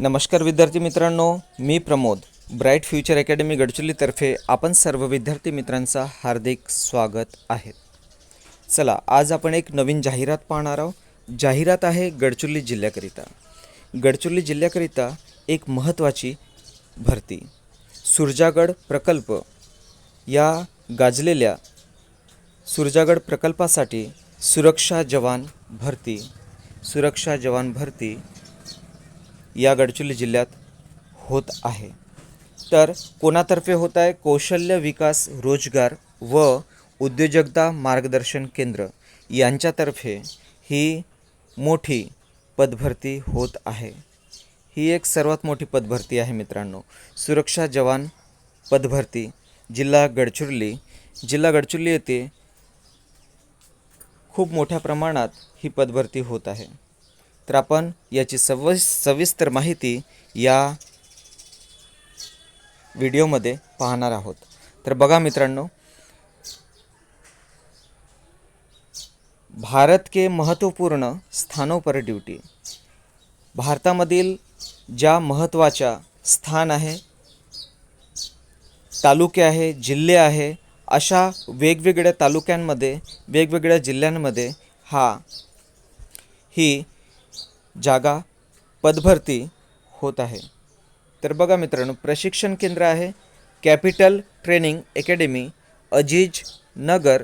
नमस्कार विद्यार्थी मित्रांनो मी प्रमोद. ब्राईट फ्युचर अकॅडमी गडचिरोलीतर्फे आपण सर्व विद्यार्थी मित्रांचा हार्दिक स्वागत आहे. चला आज आपण एक नवीन जाहिरात पाहणार आहोत. जाहिरात आहे गडचिरोली जिल्ह्याकरिता. गडचिरोली जिल्ह्याकरिता एक महत्त्वाची भरती. सुरजागड प्रकल्प या गाजलेल्या सुरजागड प्रकल्पासाठी सुरक्षा जवान भरती. सुरक्षा जवान भरती या गडचिरोली जिल्ह्यात होत आहे. तर कोणातर्फे होत आहे? कौशल्य विकास रोजगार व उद्योजकता मार्गदर्शन केंद्र यांच्यातर्फे ही मोठी पदभरती होत आहे. ही एक सर्वात मोठी पदभरती आहे मित्रांनो. सुरक्षा जवान पदभरती जिल्हा गडचिरोली. जिल्हा गडचिरोली येथे खूप मोठ्या प्रमाणात ही पदभरती होत आहे. तर आपण याची सव सविस्तर माहिती या व्हिडिओमध्ये पाहणार आहोत. तर बघा मित्रांनो भारत के महत्त्वपूर्ण स्थानों पर ड्युटी. भारतामधील ज्या महत्त्वाच्या स्थान आहे तालुके आहे जिल्हे आहे अशा वेगवेगळ्या तालुक्यांमध्ये वेगवेगळ्या जिल्ह्यांमध्ये हा ही जागा पदभरती होत आहे. तर बघा मित्रांनो प्रशिक्षण केंद्र आहे. Capital Training Academy Aziz Nagar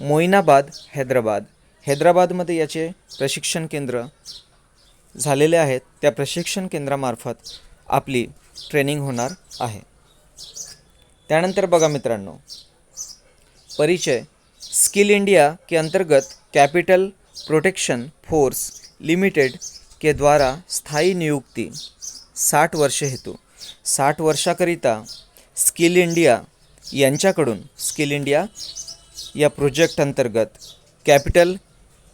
Moinabad Hyderabad. हैदराबादमध्ये याचे प्रशिक्षण केंद्र झालेले आहेत. त्या प्रशिक्षण केंद्रामार्फत आपली ट्रेनिंग होणार आहे. त्यानंतर बघा मित्रांनो परिचय. स्किल इंडिया के अंतर्गत कॅपिटल प्रोटेक्शन फोर्स लिमिटेड के द्वारा स्थायी नियुक्ती साठ वर्ष हेतू. साठ वर्षाकरिता स्किल इंडिया यांच्याकडून स्किल इंडिया या प्रोजेक्ट अंतर्गत Capital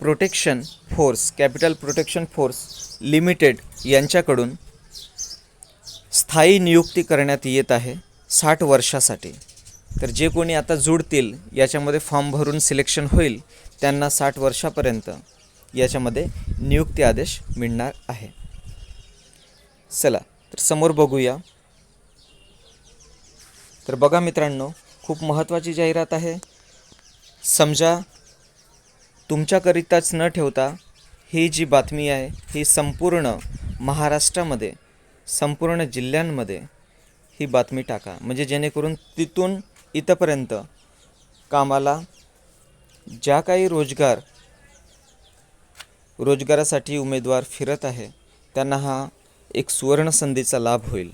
Protection Force Capital Protection Force Limited यांच्याकडून स्थायी नियुक्ती करण्यात येत आहे साठ वर्षासाठी. तर जे कोणी आता जुडतील याच्यामध्ये फॉर्म भरून सिलेक्शन होईल त्यांना साठ वर्षापर्यंत याच्यामध्ये नियुक्ती आदेश मिळणार आहे. चला तर समोर बघूया. तर बघा मित्रांनो खूप महत्त्वाची जाहिरात आहे. समजा तुमच्याकरिताच न ठेवता ही जी बातमी आहे ही संपूर्ण महाराष्ट्रामध्ये संपूर्ण जिल्ह्यांमध्ये ही बातमी टाका. म्हणजे जेणेकरून तिथून इथंपर्यंत कामाला ज्या काही रोजगार रोजगारासाठी उमेदवार फिरत आहे त्यांना हा एक सुवर्ण संधीचा लाभ होईल.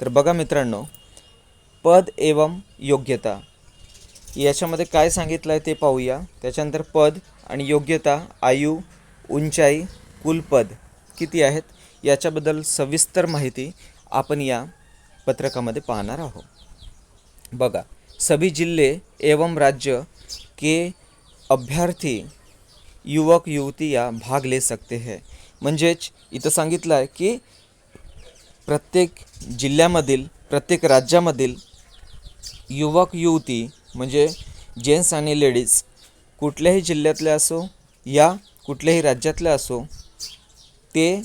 तर बघा मित्रांनो पद एवं योग्यता याच्यामध्ये काय सांगितलं आहे ते पाहूया. त्याच्यानंतर पद आणि योग्यता आयु उंचाई कुलपद किती आहेत याच्याबद्दल सविस्तर माहिती आपण या पत्रकामध्ये पाहणार आहोत. बघा सभी जिल्हे एवं राज्य के अभ्यर्थी युवक युवतिया भाग ले सकते है. म्हणजेच इथं सांगितलं आहे की प्रत्येक जिल्ह्यामधील प्रत्येक राज्यामधील युवक युवती म्हणजे जेंट्स आणि लेडीज कुठल्याही जिल्ह्यातले असो या कुठल्याही राज्यातले असो ते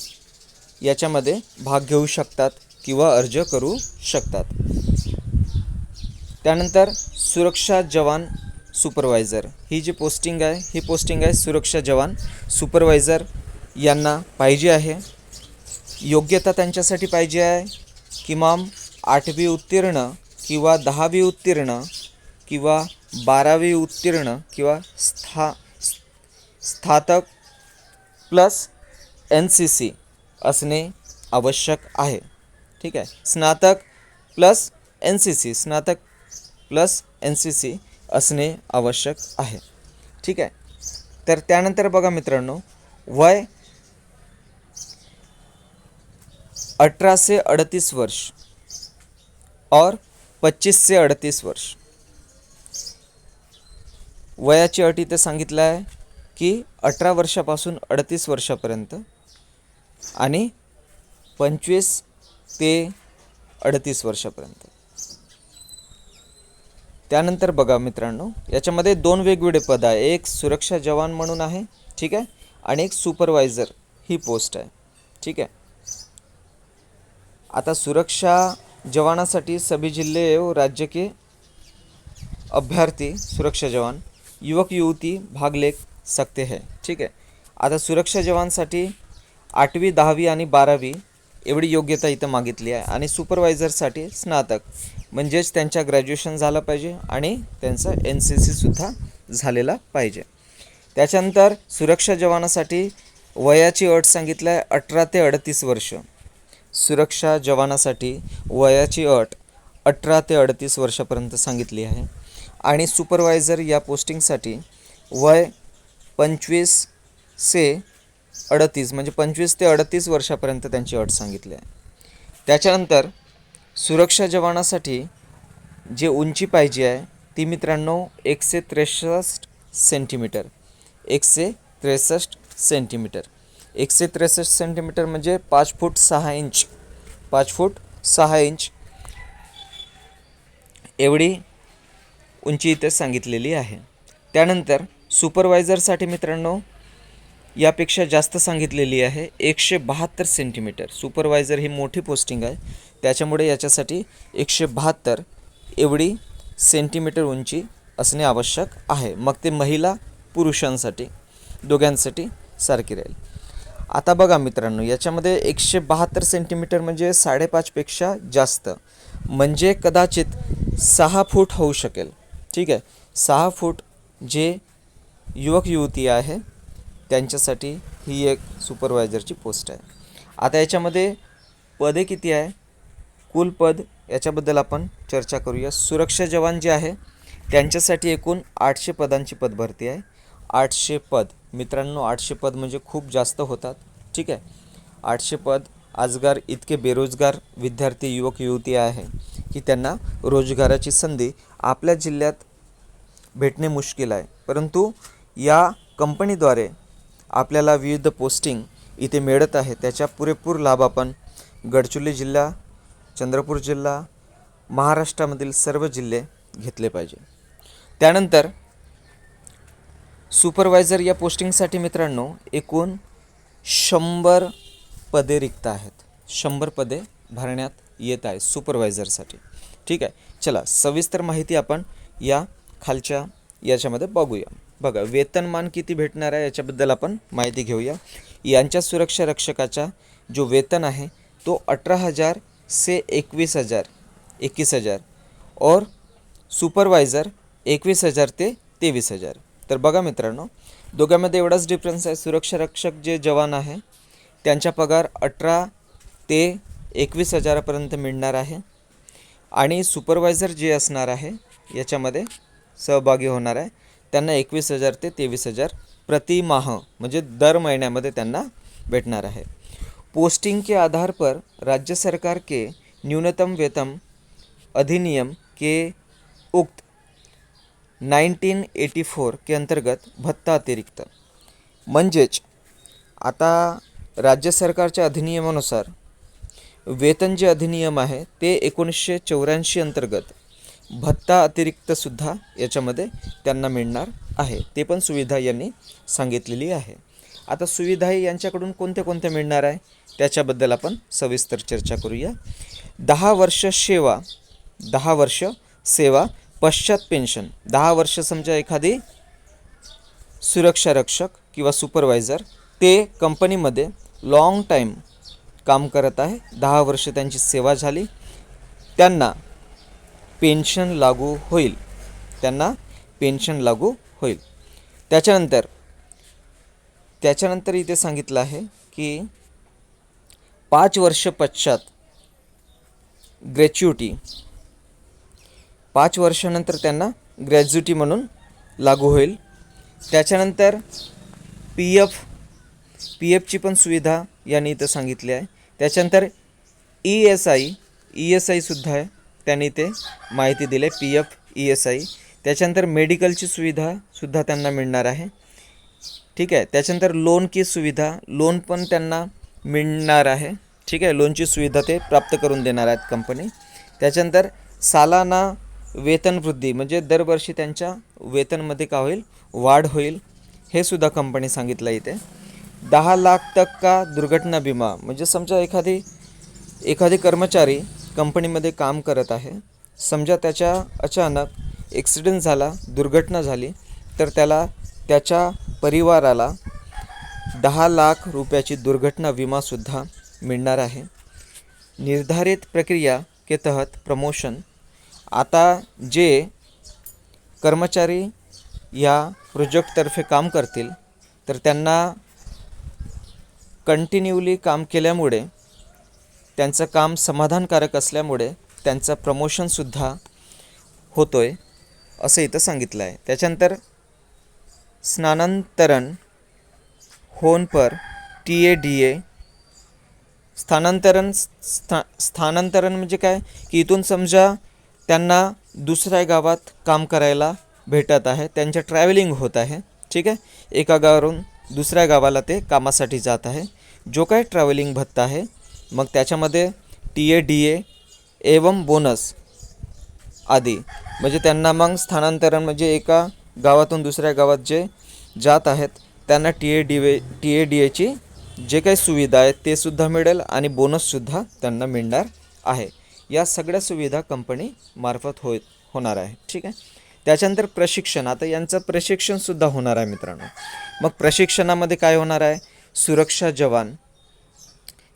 याच्यामध्ये भाग घेऊ शकतात किंवा अर्ज करू शकतात. त्यानंतर सुरक्षा जवान सुपरवायझर ही जी पोस्टिंग आहे ही पोस्टिंग आहे सुरक्षा जवान. सुपरवायझर यांना पाहिजे आहे. योग्यता त्यांच्यासाठी पाहिजे आहे किमान आठवी उत्तीर्ण किंवा दहावी उत्तीर्ण किंवा बारावी उत्तीर्ण किंवा स्था स्थातक प्लस एन सी सी असणे आवश्यक आहे. ठीक आहे? स्नातक प्लस एन सी सी स्नातक प्लस एन सी सी असणे आवश्यक आहे. ठीक आहे? तर त्यानंतर बघा मित्रांनो वय अठराशे अड़तीस वर्ष और पच्चीसशे अडतीस वर्ष. वयाची अट इथे सांगितलं आहे की अठरा वर्षापासून अडतीस वर्षापर्यंत आणि पंचवीस ते अडतीस वर्षापर्यंत. त्यानंतर बघा मित्रांनो याच्यामध्ये दोन वेगवेगळे पद आहे. एक सुरक्षा जवान म्हणून आहे ठीक आहे? आणि एक सुपरवायझर ही पोस्ट आहे ठीक आहे? आता सुरक्षा जवानासाठी सभी जिल्हे एवं राज्य के अभ्यर्थी सुरक्षा जवान युवक युवती भाग ले सकते हैं ठीक आहे आता सुरक्षा जवानसाठी आठवी दहावी आणि बारावी एवढी योग्यता इथं मागितली आहे. आणि सुपरवायझरसाठी स्नातक. म्हणजेच त्यांच्या ग्रॅज्युएशन झालं पाहिजे आणि त्यांचं एन सी सीसुद्धा झालेला पाहिजे. त्याच्यानंतर सुरक्षा जवानासाठी वयाची अट सांगितलं आहे अठरा ते अडतीस वर्ष. सुरक्षा जवानासाठी वयाची अट अठरा ते अडतीस वर्षापर्यंत सांगितली आहे. आणि सुपरवायझर या पोस्टिंगसाठी वय पंचवीस से अडतीस म्हणजे पंचवीस ते अडतीस वर्षापर्यंत त्यांची अट सांगितली आहे. त्याच्यानंतर सुरक्षा जवानासाठी जे उंची पाहिजे आहे ती मित्रांनो एकशे त्रेसष्ट सेंटीमीटर एकशे त्रेसष्ट सेंटीमीटर. एकशे त्रेसष्ट सेंटीमीटर म्हणजे पाच फूट सहा इंच पाच फूट सहा इंच एवढी उंची इथे सांगितलेली आहे. त्यानंतर सुपरवायझरसाठी मित्रांनो यापेक्षा जास्त सांगितलेली आहे एकशे बहात्तर सेंटीमीटर सुपरवायझर ही मोठी पोस्टिंग आहे. त्याच्यामुळे याच्यासाठी एकशे बहात्तर एवढी सेंटीमीटर उंची असणे आवश्यक आहे. मग ते महिला पुरुषांसाठी दोघांसाठी सारखी राहील. आता बघा मित्रांनो याच्यामध्ये एकशे बहात्तर सेंटीमीटर म्हणजे साडेपाचपेक्षा जास्त. म्हणजे कदाचित सहा फूट होऊ शकेल. ठीक आहे? सहा फूट जे युवक युवती आहे त्यांच्यासाठी ही एक सुपरवायझरची पोस्ट आहे. आता याच्यामध्ये पदे किती आहे? कुल पद याच्याबद्दल आपण चर्चा करूया. सुरक्षा जवान जे आहे त्यांच्यासाठी एकूण आठशे पदांची पदभरती आहे. आठशे पद. मित्रांनो आठशे पद म्हणजे खूप जास्त होतात. ठीक आहे? आठशे पद. आजगार इतके बेरोजगार विद्यार्थी युवक युवती आहे की त्यांना रोजगाराची संधी आपल्या जिल्ह्यात भेटणे मुश्किल आहे. परंतु या कंपनीद्वारे आपल्याला विविध पोस्टिंग इथे मिळत आहे. त्याच्या पुरेपूर लाभ आपण गडचिरोली जिल्हा चंद्रपूर जिल्हा महाराष्ट्रामधील सर्व जिल्हे घेतले पाहिजे. त्यानंतर सुपरवायझर या पोस्टिंगसाठी मित्रांनो एकूण शंभर पदे रिक्त आहेत. शंभर पदे भरण्यात येत आहे सुपरवायझरसाठी ठीक आहे? चला सविस्तर माहिती आपण या खालच्या याच्यामध्ये बघूया. बघा वेतनमान किती भेटणार आहे याच्याबद्दल आपण माहिती घेऊया. यांच्या सुरक्षा रक्षकाचा जो वेतन आहे तो अठरा हजार से एकवीस हजार एकवीस हजार. और सुपरवायझर एकवीस हजार ते तेवीस हजार. तर बघा मित्रांनो दोघांमध्ये एवढाच डिफरन्स आहे. सुरक्षा रक्षक जे जवान आहे त्यांचा पगार अठरा ते एकवीस हजारापर्यंत मिळणार आहे. आणि सुपरवायझर जे असणार आहे याच्यामध्ये सहभागी होणार आहे. त्यांना एकवीस हजार ते तेवीस हजार प्रतिमाह म्हणजे दर महिन्यामध्ये त्यांना भेटणार आहे. पोस्टिंग के आधार पर राज्य सरकार के न्यूनतम वेतन अधिनियम के उक्त 1984 के अंतर्गत भत्ता अतिरिक्त. म्हणजेच आता राज्य सरकारच्या अधिनियमानुसार वेतन जे अधिनियम आहे ते एकोणीसशे चौऱ्याऐंशी अंतर्गत भत्ता अतिरिक्तसुद्धा याच्यामध्ये त्यांना मिळणार आहे. ते पण सुविधा यांनी सांगितलेली आहे. आता सुविधा यांच्याकडून कोणत्या कोणत्या मिळणार आहे? त्याच्याबद्दल आपण सविस्तर चर्चा करूया. दहा वर्ष सेवा दहा वर्ष सेवा पश्चात पेन्शन. दहा वर्ष समजा एखादी सुरक्षा रक्षक किंवा सुपरवायझर ते कंपनीमध्ये लाँग टाईम काम करत आहे. दहा वर्ष त्यांची सेवा झाली. त्यांना पेन्शन लागू होईल. त्यांना पेन्शन लागू होईल. त्याच्यानंतर त्याच्यानंतर इथे सांगितलं आहे की पाच वर्ष पश्चात ग्रॅच्युटी पाच वर्षानंतर त्यांना ग्रॅज्युटी म्हणून लागू होईल. त्याच्यानंतर पी एफ पी एफची पण सुविधा यांनी इथं सांगितली आहे. त्याच्यानंतर E S I E S आयसुद्धा आहे. त्यांनी ते माहिती दिले आहे P F E S I त्याच्यानंतर मेडिकलची सुविधासुद्धा त्यांना मिळणार आहे. ठीक आहे त्याच्यानंतर लोन की सुविधा लोन पण त्यांना मिळणार आहे. ठीक आहे लोनची सुविधा ते प्राप्त करून देणार आहेत कंपनी त्याच्यानंतर सालाना वेतनवृद्धी म्हणजे दरवर्षी त्यांच्या वेतनमध्ये का होईल? वाढ होईल हे सुद्धा कंपनी सांगितलं इथे. दहा लाख तक का दुर्घटना विमा म्हणजे समजा एखादी एखादी कर्मचारी कंपनीमध्ये काम करत आहे. समजा त्याच्या अचानक ॲक्सिडेंट झाला दुर्घटना झाली तर त्याला त्याच्या परिवाराला दहा लाख रुपयाची दुर्घटना विमासुद्धा मिळणार आहे. निर्धारित प्रक्रिया के तहत प्रमोशन. आता जे कर्मचारी या प्रोजेक्टतर्फे काम करतील तर त्यांना कंटिन्यूली काम केल्यामुळे त्यांचं काम समाधानकारक असल्यामुळे त्यांचं प्रमोशनसुद्धा होतो आहे असं इथं सांगितलं आहे त्याच्यानंतर स्नानांतरण होन पर टी ए डी ए स्थानांतरण स्था स्थानांतरण म्हणजे काय? की इथून समजा त्यांना दुसऱ्या गावात काम करायला भेटत आहे त्यांच्या ट्रॅव्हलिंग होत आहे ठीक आहे? एका गावावरून दुसऱ्या गावाला ते कामासाठी जात आहे. जो काय ट्रॅव्हलिंग भत्ता आहे मग त्याच्यामध्ये टी ए डी ए एवम बोनस आदी. म्हणजे त्यांना मग स्थानांतरण म्हणजे एका गावातून दुसऱ्या गावात जे जात आहेत त्यांना टी ए डी वे टी ए डी एची जे काही सुविधा आहे ते सुद्धा मिळेल आणि बोनससुद्धा त्यांना मिळणार आहे. या सगळ्या सुविधा कंपनी मार्फत होत होणार आहे. ठीक आहे? त्याच्यानंतर प्रशिक्षण. आता यांचं प्रशिक्षणसुद्धा होणार आहे मित्रांनो. मग प्रशिक्षणामध्ये काय होणार आहे? सुरक्षा जवान.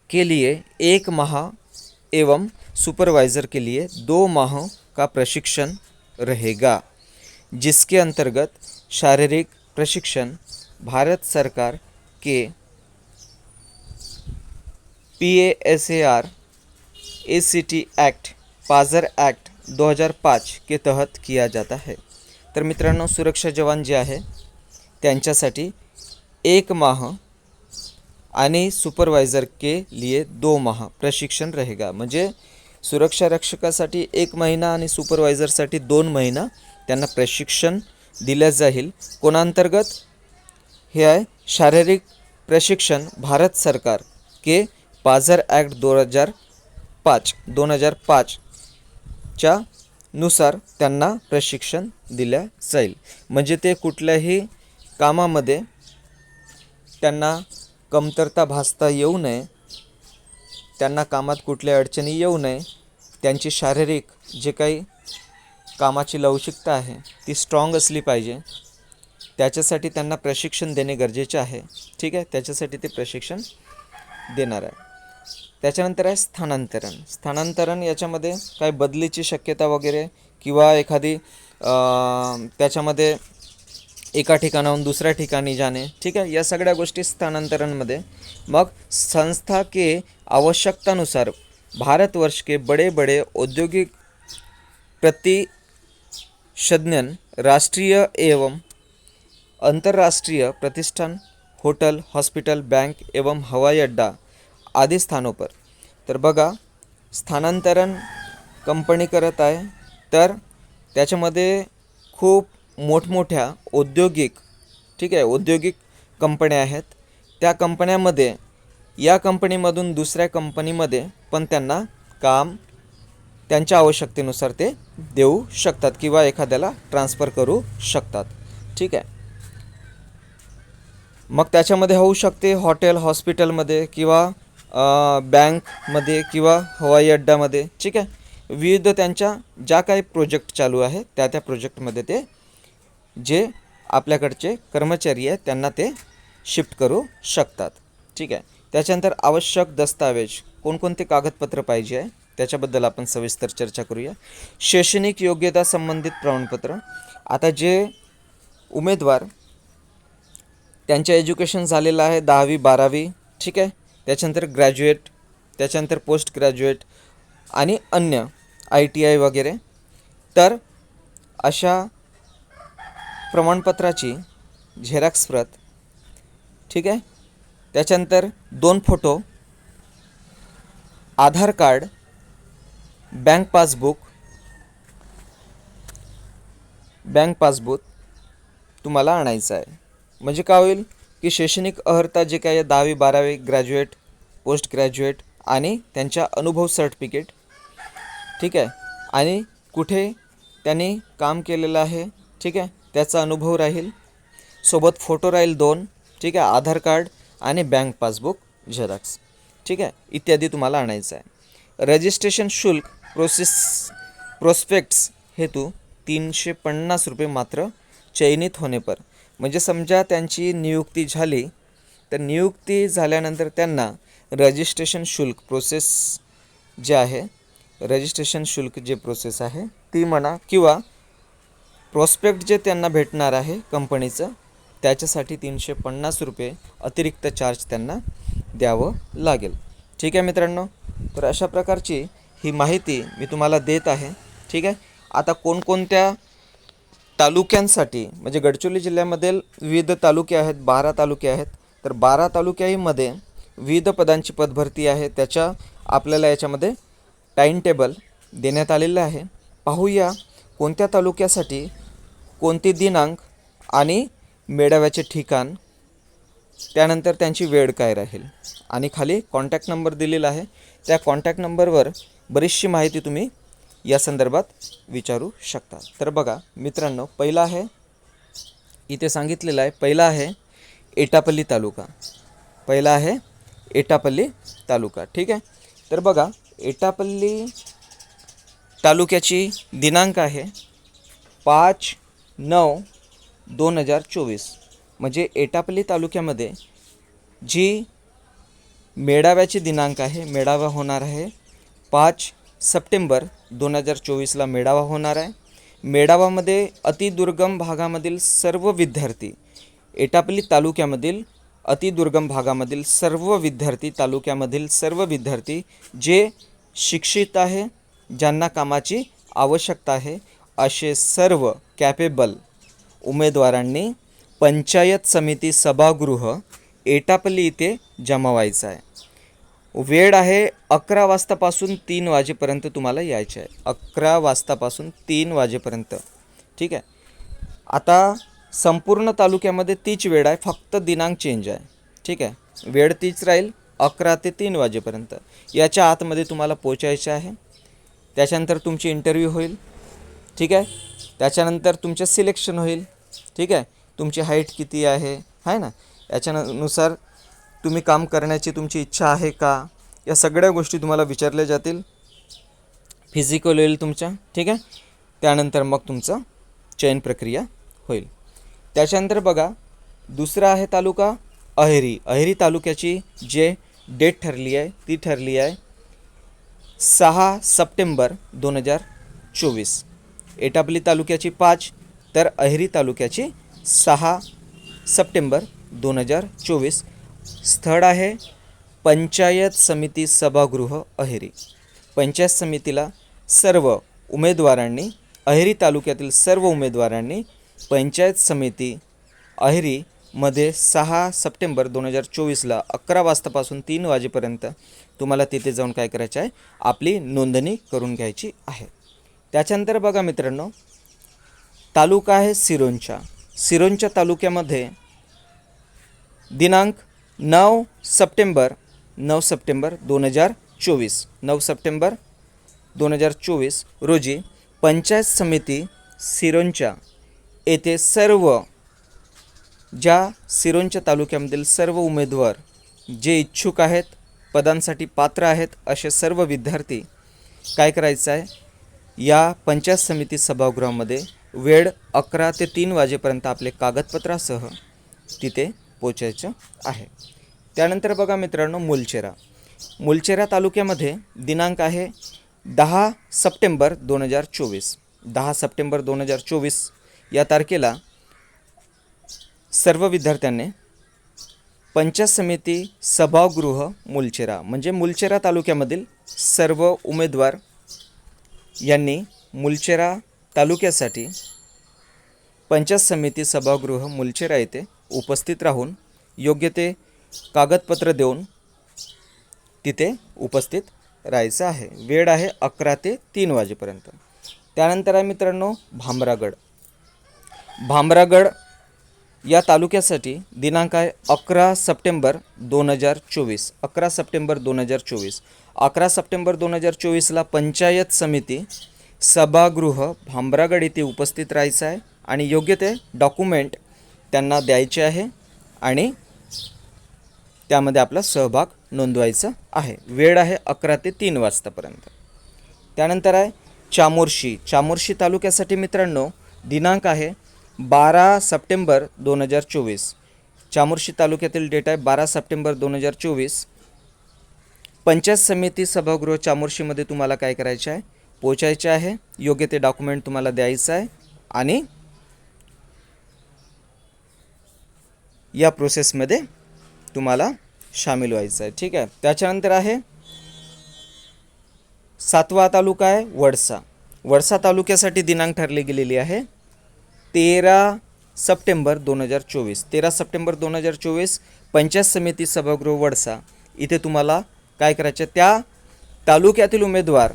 के लिए एक माह एवं सुपरवाइज़र के लिए दो माह का प्रशिक्षण रहेगा, जिसके अंतर्गत शारीरिक प्रशिक्षण भारत सरकार के P A S A R A C T act दो हज़ार पाच के तहत किया जाता है। तर मित्रांनो, सुरक्षा जवान जे आहे, त्यांच्यासाठी एक माह आणि सुपरवायझर के लिए दो माह प्रशिक्षण रहेगा. म्हणजे सुरक्षा रक्षकासाठी एक महिना आणि सुपरवायझरसाठी दोन महिना त्यांना प्रशिक्षण दिलं जाईल. कोणांतर्गत हे आहे शारीरिक प्रशिक्षण भारत सरकार के पाझर ॲक्ट दोन हजार पाच दोन हजार पाचच्या नुसार त्यांना प्रशिक्षण दिल्या जाईल. म्हणजे ते कुठल्याही कामामध्ये त्यांना कमतरता भासता येऊ नये त्यांना कामात कुठल्या अडचणी येऊ नये त्यांची शारीरिक जे काही कामाची लवचिकता आहे ती स्ट्रॉंग असली पाहिजे. त्याच्यासाठी त्यांना प्रशिक्षण देणे गरजेचे आहे. ठीक आहे? त्याच्यासाठी ते प्रशिक्षण देणार आहे. त्याच्यानंतर आहे स्थानांतरण. स्थानांतरण याच्यामध्ये काय बदलीची शक्यता वगैरे किंवा एखादी त्याच्यामध्ये एका ठिकाणाहून दुसऱ्या ठिकाणी जाणे ठीक आहे? या सगळ्या गोष्टी स्थानांतरणमध्ये. मग संस्था के आवश्यकतानुसार भारतवर्ष के बड़े बड़े औद्योगिक प्रतिशज्ञ राष्ट्रीय एवं अंतर्राष्ट्रीय प्रतिष्ठान होटल हॉस्पिटल बैंक एवं हवाई अड्डा आदी स्थानों पर. तर बघा स्थानांतरण कंपनी करत आहे तर त्याच्यामध्ये खूप मोठमोठ्या औद्योगिक ठीक आहे औद्योगिक कंपन्या आहेत. त्या कंपन्यामध्ये या कंपनीमधून दुसऱ्या कंपनीमध्ये पण त्यांना काम त्यांच्या आवश्यकतेनुसार ते देऊ शकतात किंवा एखाद्याला ट्रान्सफर करू शकतात. ठीक आहे. मग त्याच्यामध्ये होऊ शकते हॉटेल हॉस्पिटलमध्ये किंवा बँकमध्ये किंवा हवाई अड्ड्यामध्ये. ठीक आहे. विविध त्यांच्या ज्या काही प्रोजेक्ट चालू आहे त्या त्या प्रोजेक्टमध्ये ते जे आपल्याकडचे कर्मचारी आहेत त्यांना ते शिफ्ट करू शकतात. ठीक आहे? त्याच्यानंतर आवश्यक दस्तावेज कोणकोणते कागदपत्र पाहिजे आहे त्याच्याबद्दल आपण सविस्तर चर्चा करूया. शैक्षणिक योग्यता संबंधित प्रमाणपत्र. आता जे उमेदवार त्यांचं एज्युकेशन झालेलं आहे दहावी बारावी ठीक आहे? त्याच्यानंतर ग्रॅज्युएट त्याच्यानंतर पोस्ट ग्रॅज्युएट आणि अन्य आय टी आय वगैरे. तर अशा प्रमाणपत्राची झेरॉक्स प्रत. ठीक आहे? त्याच्यानंतर दोन photo. Aadhaar card bank passbook. Bank passbook तुम्हाला आणायचं आहे. म्हणजे काय होईल? की शैक्षणिक अर्हता जे काय आहे, दहावी बारावी ग्रॅज्युएट पोस्ट ग्रॅज्युएट आणि त्यांच्या अनुभव सर्टिफिकेट. ठीक आहे? आणि कुठे त्यांनी काम केलेलं आहे? ठीक आहे? त्याचा अनुभव राहील. सोबत फोटो राहील दोन ठीक आहे आधार कार्ड आणि बँक पासबुक झेरॉक्स ठीक आहे इत्यादी तुम्हाला आणायचं आहे. रजिस्ट्रेशन शुल्क प्रोसेस प्रोस्पेक्ट्स हेतू तीनशे पन्नास रुपये मात्र चयनित होणेपर म्हणजे समजा त्यांची नियुक्ती झाली तर नियुक्ती झाल्यानंतर त्यांना रजिस्ट्रेशन शुल्क प्रोसेस जे आहे रजिस्ट्रेशन शुल्क जे प्रोसेस आहे ती म्हणा किंवा प्रॉस्पेक्ट जे त्यांना भेटणार आहे कंपनीचं त्याच्यासाठी तीनशे पन्नास रुपये अतिरिक्त चार्ज त्यांना द्यावं लागेल. ठीक आहे मित्रांनो? तर अशा प्रकारची ही माहिती मी तुम्हाला देत आहे. ठीक आहे? आता कोणकोणत्या तालुक्यांसाठी म्हणजे गडचिरोली जिल्ह्यामधील विविध तालुके आहेत बारा तालुके आहेत तर बारा तालुक्यामध्ये विविध पदांची पदभरती आहे त्याच्या आपल्याला याच्यामध्ये टाईम टेबल देण्यात आलेलं आहे. पाहूया कोणत्या तालुक्यासाठी कोणती दिनांक आणि मेळाव्याचे ठिकाण त्यानंतर त्यांची वेळ काय राहील? आणि खाली कॉन्टॅक्ट नंबर दिलेला आहे. त्या कॉन्टॅक्ट नंबरवर बरीचशी माहिती तुम्ही या संदर्भात विचारू शकता. तर बघा मित्रांनो पहिला आहे इथे सांगितलेलं आहे पहिला आहे एटापल्ली तालुका. पहिला आहे एटापल्ली तालुका. ठीक आहे? तर बघा एटापल्ली तालुक्याची दिनांक आहे पाच नऊ दोन हजार चोवीस. म्हणजे एटापल्ली तालुक्यामध्ये जी मेळाव्याची दिनांक आहे मेळावा होणार आहे. पाच सप्टेंबर दोन हजार चोवीसला मेळावा होणार आहे. मेळावामध्ये अतिदुर्गम भागामधील सर्व विद्यार्थी एटापल्ली तालुक्यामधील अतिदुर्गम भागामधील सर्व विद्यार्थी तालुक्यामधील सर्व विद्यार्थी जे शिक्षित आहे ज्यांना कामाची आवश्यकता आहे असे सर्व कॅपेबल उमेदवारांनी पंचायत समिती सभागृह एटापल्ली इथे जमा व्हायचं आहे. वेळ आहे अकरा वाजतापासून तीन वाजेपर्यंत तुम्हाला यायचं आहे. अकरा वाजतापासून तीन वाजेपर्यंत. ठीक आहे? आता संपूर्ण तालुक्यामध्ये तीच वेळ आहे. फक्त दिनांक चेंज आहे. ठीक आहे? वेळ तीच राहील अकरा ते तीन वाजेपर्यंत. याच्या आतमध्ये तुम्हाला पोचायचं आहे. त्याच्यानंतर तुमची इंटरव्ह्यू होईल. ठीक आहे? त्याच्यानंतर तुमचं सिलेक्शन होईल. ठीक आहे? तुमची हाईट किती आहे? आहे ना? याच्यानुसार तुम्ही काम करण्याची तुमची इच्छा आहे का? या सगळ्या गोष्टी तुम्हाला विचारल्या जातील. फिजिकल होईल तुमच्या. ठीक आहे? त्यानंतर मग तुमचं चयन प्रक्रिया होईल. त्याच्यानंतर बघा दुसरा आहे तालुका अहेरी. अहेरी तालुक्याची जे डेट ठरली आहे ती ठरली आहे सहा सप्टेंबर दोन हजार चोवीस. एटापल्ली तालुक्याची पाच तर अहेरी तालुक्याची सहा सप्टेंबर दोन हजार चोवीस. स्थळ आहे पंचायत समिती सभागृह अहेरी. पंचायत समितीला सर्व उमेदवारांनी अहेरी तालुक्यातील सर्व उमेदवारांनी पंचायत समिती अहेरीमध्ये सहा सप्टेंबर दोन हजार चोवीसला अकरा वाजतापासून तीन वाजेपर्यंत तुम्हाला तिथे जाऊन काय करायचं आहे आपली नोंदणी करून घ्यायची आहे. त्याच्यानंतर बघा मित्रांनो तालुका आहे सिरोंचा. सिरोंच्या तालुक्यामध्ये दिनांक नऊ सप्टेंबर नऊ सप्टेंबर दोन हजार चोवीस नऊ सप्टेंबर दोन हजार चोवीस रोजी पंचायत समिती सिरोंच्या येथे सर्व ज्या सिरोंच्या तालुक्यामधील सर्व उमेदवार जे इच्छुक आहेत पदांसाठी पात्र आहेत असे सर्व विद्यार्थी काय करायचं आहे? या पंचायत समिती सभागृहामध्ये वेळ अकरा ते तीन वाजेपर्यंत आपले कागदपत्रासह तिथे पोचायचं आहे. त्यानंतर बघा मित्रांनो मुलचेरा. मुलचेरा तालुक्यामध्ये दिनांक आहे दहा सप्टेंबर दोन हजार चोवीस. दहा सप्टेंबर दोन हजार चोवीस या तारखेला सर्व विद्यार्थ्यांनी पंचायत समिती सभागृह मुलचेरा म्हणजे मुलचेरा तालुक्यामधील सर्व उमेदवार यांनी मुलचेरा तालुक्यासाठी पंचायत समिती सभागृह मुलचेरा येथे उपस्थित राहून योग्य ते कागदपत्र देऊन तिथे उपस्थित राहायचं आहे. वेळ आहे अकरा ते तीन वाजेपर्यंत. त्यानंतर आहे मित्रांनो भामरागड. भामरागड या तालुक्यासाठी दिनांक आहे अकरा सप्टेंबर दोन हजार चोवीस. अकरा सप्टेंबर दोन हजार चोवीस. अकरा सप्टेंबर दोन हजार चोवीसला पंचायत समिती सभागृह भांबरागड येथे उपस्थित राहायचं आहे आणि योग्य ते डॉक्युमेंट त्यांना द्यायचे आहे आणि त्यामध्ये आपला सहभाग नोंदवायचा आहे. वेळ आहे अकरा ते तीन वाजतापर्यंत. त्यानंतर आहे चामोर्शी. चामोर्शी तालुक्यासाठी मित्रांनो दिनांक आहे बारा सप्टेंबर दोन हजार चोवीस. चामोर्शी तालुक्यातील डेट आहे बारा सप्टेंबर दोन हजार चोवीस. पंचायत समिती सभागृह चामोर्शीमध्ये तुम्हाला काय करायचं आहे? पोचायचे आहे. योग्य ते डॉक्युमेंट तुम्हाला द्यायचं आहे. आणि या प्रोसेसमध्ये तुम्हाला सामील व्हायचं आहे. ठीक आहे? त्याच्यानंतर आहे सातवा तालुका आहे वडसा. वडसा तालुक्यासाठी दिनांक ठरली गेलेली आहे. तेरा सप्टेंबर दोन हजार चोवीस. तेरा सप्टेंबर दोन हजार चोवीस पंचायत समिती सभागृह वडसा. इथे तुम्हाला काय करायचं आहे? त्या तालुक्यातील उमेदवार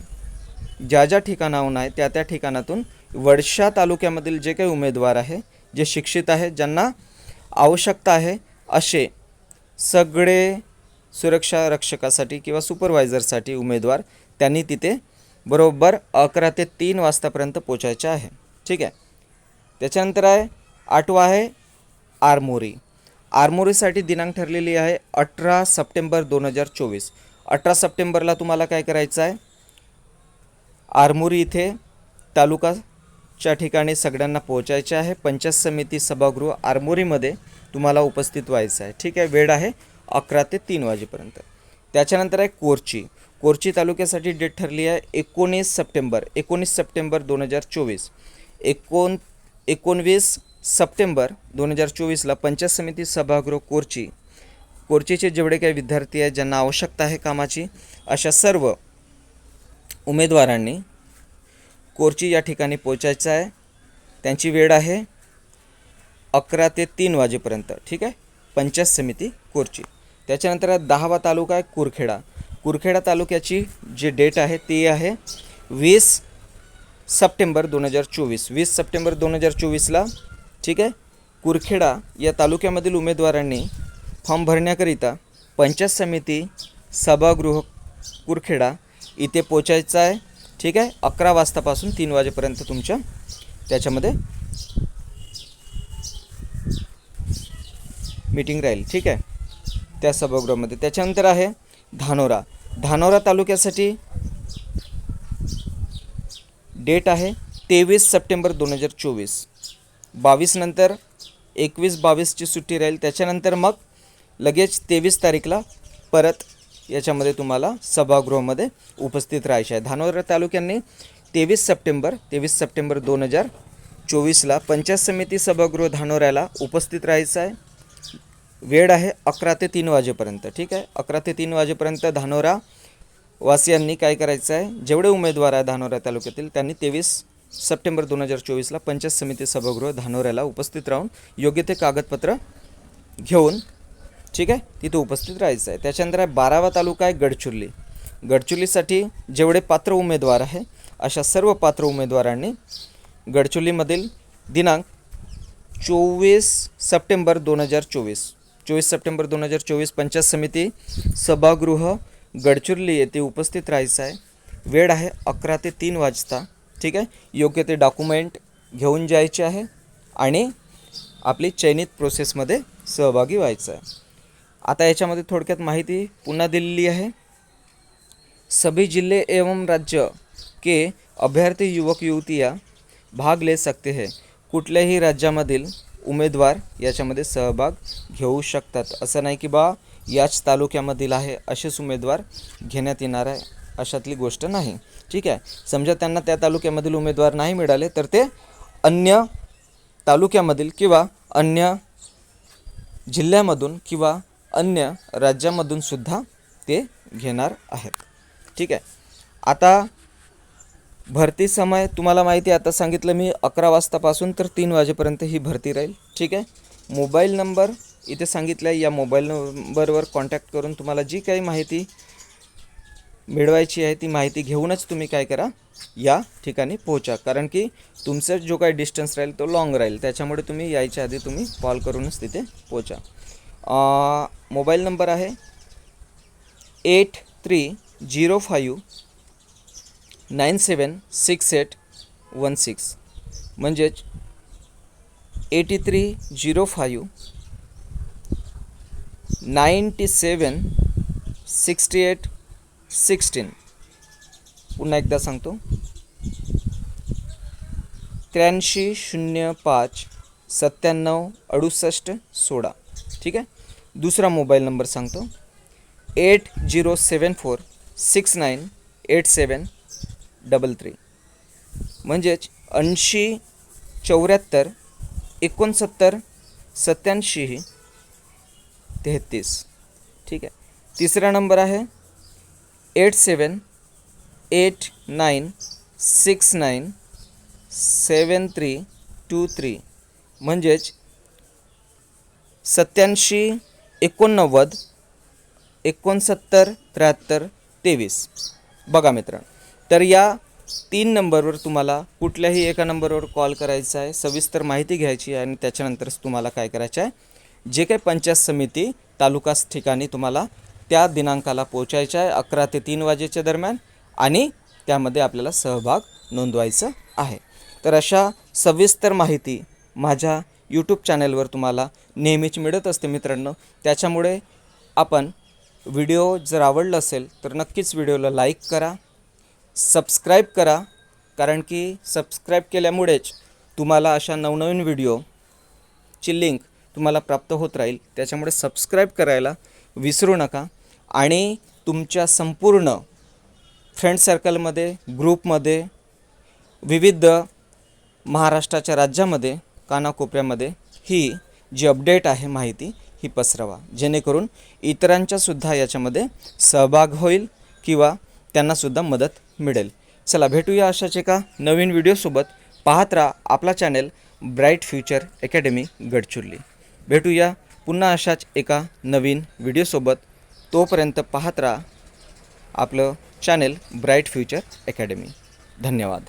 ज्या ज्या ठिकाणाहून आहे त्या त्या ठिकाणातून वडशा तालुक्यामधील जे काही उमेदवार आहे जे शिक्षित आहे ज्यांना आवश्यकता आहे असे सगळे सुरक्षा रक्षकासाठी किंवा सुपरवायझरसाठी उमेदवार त्यांनी तिथे बरोबर अकरा ते तीन वाजतापर्यंत पोचायचे आहे. ठीक आहे? त्याच्यानंतर आहे आठवा आहे आरमोरी. आरमोरीसाठी दिनांक ठरलेली आहे अठरा सप्टेंबर दोन हजार चोवीस. अठरा सप्टेंबरला तुम्हाला काय करायचं आहे? आरमोरी इथे तालुकाच्या ठिकाणी सगळ्यांना पोहोचायचे आहे. पंचायत समिती सभागृह आरमोरीमध्ये तुम्हाला उपस्थित व्हायचं आहे. ठीक आहे वेळ आहे अकरा ते तीन वाजेपर्यंत. त्याच्यानंतर आहे कोरची. कोरची तालुक्यासाठी डेट ठरली आहे एकोणीस सप्टेंबर एकोणीस सप्टेंबर दोन हजार चोवीस. एकोण एकोणवीस सप्टेंबर दोन हजार चोवीसला पंचायत समिती सभागृह कोरची. कोरचीचे जेवढे काही विद्यार्थी आहेत ज्यांना आवश्यकता आहे कामाची अशा सर्व उमेदवारांनी कोरची या ठिकाणी पोचायचं आहे. त्यांची वेळ आहे अकरा ते तीन वाजेपर्यंत ठीक आहे? पंचायत समिती कोरची. त्याच्यानंतर दहावा तालुका आहे कुरखेडा. कुरखेडा तालुक्याची जी डेट आहे ती आहे वीस सप्टेंबर दोन हजार चोवीस वीस सप्टेंबर दोन हजार चोवीसला ठीक आहे कुरखेडा या तालुक्यामधील उमेदवारांनी फॉर्म भरण्याकरिता पंचायत समिती सभागृह कुरखेडा इथे पोचायचं आहे ठीक आहे अकरा वाजतापासून तीन वाजेपर्यंत तुमच्या त्याच्यामध्ये मीटिंग राहील ठीक आहे त्या सभागृहामध्ये. त्याच्यानंतर आहे धानोरा. धानोरा तालुक्यासाठी डेट आहे तेवीस सप्टेंबर दोन हजार चोवीस. बावीस नंतर एकवीस बावीसची सुट्टी राहील. त्याच्यानंतर मग लगेच तेवीस तारीखला परत याच्यामध्ये तुम्हाला सभागृहामध्ये उपस्थित राहायचे आहे. धानोरा तालुक्यांनी तेवीस सप्टेंबर तेवीस सप्टेंबर दोन हजार चोवीसला पंचायत समिती सभागृह धानोऱ्याला उपस्थित राहायचं आहे. वेळ आहे अकरा ते तीन वाजेपर्यंत. ठीक आहे? अकरा ते तीन वाजेपर्यंत धानोरा वासियांनी काय करायचं आहे? जेवढे उमेदवार आहे धानोरा तालुक्यातील त्यांनी तेवीस सप्टेंबर दोन हजार चोवीसला पंचायत समिती सभागृह धानोऱ्याला उपस्थित राहून योग्य ते कागदपत्र घेऊन ठीक आहे तिथे उपस्थित राहायचं आहे. त्याच्यानंतर आहे बारावा तालुका आहे गडचिरोली. गडचिरोलीसाठी जेवढे पात्र उमेदवार आहे अशा सर्व पात्र उमेदवारांनी गडचिरोलीमधील दिनांक चोवीस सप्टेंबर दोन हजार चोवीस चोवीस सप्टेंबर दोन हजार चोवीस पंचायत समिती सभागृह गडचिरोली येथे उपस्थित राहायचं आहे. वेळ आहे अकरा ते तीन वाजता. ठीक आहे? योग्य ते डॉक्युमेंट घेऊन जायचे आहे आणि आपली चयनित प्रोसेसमध्ये सहभागी व्हायचं आहे. आता याच्यामध्ये थोडक्यात माहिती पुन्हा दिलेली आहे. सभी जिले एवं राज्य के अभ्यर्थी युवक युवतिया भाग ले सकते हैं. कुठल्याही राज्यामधील उमेदवार याच्यामध्ये सहभाग घेऊ शकतात. असं नाही की बा याच तालुक्यामधील आहे असेच उमेदवार घेण्यात येणार आहे अशातली गोष्ट नाही. ठीक आहे? समजा त्यांना त्या तालुक्यामधील उमेदवार नाही मिळाले तर ते अन्य तालुक्यामधील किंवा अन्य जिल्ह्यामधून किंवा अन्य राज्यामधून सुद्धा ते घेणार आहेत. ठीक आहे? आता भरती समय तुम्हाला माहिती आहे आता सांगितलं मी अकरा वाजतापासून तर तीन वाजेपर्यंत ही भरती राहील. ठीक आहे? मोबाईल नंबर इथे सांगितलं आहे या मोबाईल नंबरवर कॉन्टॅक्ट करून तुम्हाला जी काही माहिती मिळवायची आहे ती माहिती घेऊनच तुम्ही काय करा या ठिकाणी पोहोचा. कारण की तुमचा जो काही डिस्टन्स राहील तो लॉंग राहील. त्याच्यामुळे तुम्ही यायच्या आधी तुम्ही कॉल करूनच तिथे पोहोचा. मोबाईल नंबर आहे eight three zero five nine seven six eight one six म्हणजेच eighty three zero five ninety seven sixty eight sixteen. पुन्हा एकदा सांगतो. त्र्याऐंशी शून्य पाच सत्त्याण्णव अडुसष्ट सोळा. ठीक आहे? दुसरा मोबाईल नंबर सांगतो. Eight zero seven four six nine eight seven double three. म्हणजेच ऐंशी चौऱ्याहत्तर एकोणसत्तर सत्याऐंशी तेहतीस. ठीक आहे. तिसरा नंबर आहे eight seven eight nine six nine seven three two three. म्हणजेच सत्याऐंशी एकोणनव्वद एकोणसत्तर त्र्याहत्तर तेवीस. बघा मित्र तर या तीन नंबरवर तुम्हाला कुठल्याही एका नंबरवर कॉल करायचा आहे सविस्तर माहिती घ्यायची आहे आणि त्याच्यानंतरच तुम्हाला काय करायचं आहे जे काही पंचायत समिती तालुकास ठिकाणी तुम्हाला त्या दिनांकाला पोचायचं आहे अकरा ते तीन वाजेच्या दरम्यान आणि त्यामध्ये आपल्याला सहभाग नोंदवायचं आहे. तर अशा सविस्तर माहिती माझ्या यूट्यूब चॅनलवर तुम्हाला नेहमीच मिळत असते मित्रांनो. त्याच्यामुळे आपण व्हिडिओ जर आवडला असेल तर नक्कीच व्हिडिओला लाईक करा सबस्क्राईब करा कारण की सबस्क्राईब केल्यामुळेच तुम्हाला अशा नवनवीन व्हिडिओची लिंक तुम्हाला प्राप्त होत राहील. त्याच्यामुळे सबस्क्राईब करायला विसरू नका. आणि तुमच्या संपूर्ण फ्रेंड सर्कलमध्ये ग्रुपमध्ये विविध महाराष्ट्राच्या राज्यामध्ये कानाकोपऱ्यामध्ये ही जी अपडेट आहे माहिती ही पसरवा. जेणेकरून इतरांच्यासुद्धा याच्यामध्ये सहभाग होईल किंवा त्यांनासुद्धा मदत मिळेल. चला भेटूया अशाच एका नवीन व्हिडिओसोबत पाहत राहा आपला channel Bright Future Academy Gadchiroli. भेटूया पुन्हा अशाच एका नवीन व्हिडिओसोबत. तोपर्यंत पाहत राहा आपलं चॅनेल ब्राईट फ्युचर अकॅडमी धन्यवाद.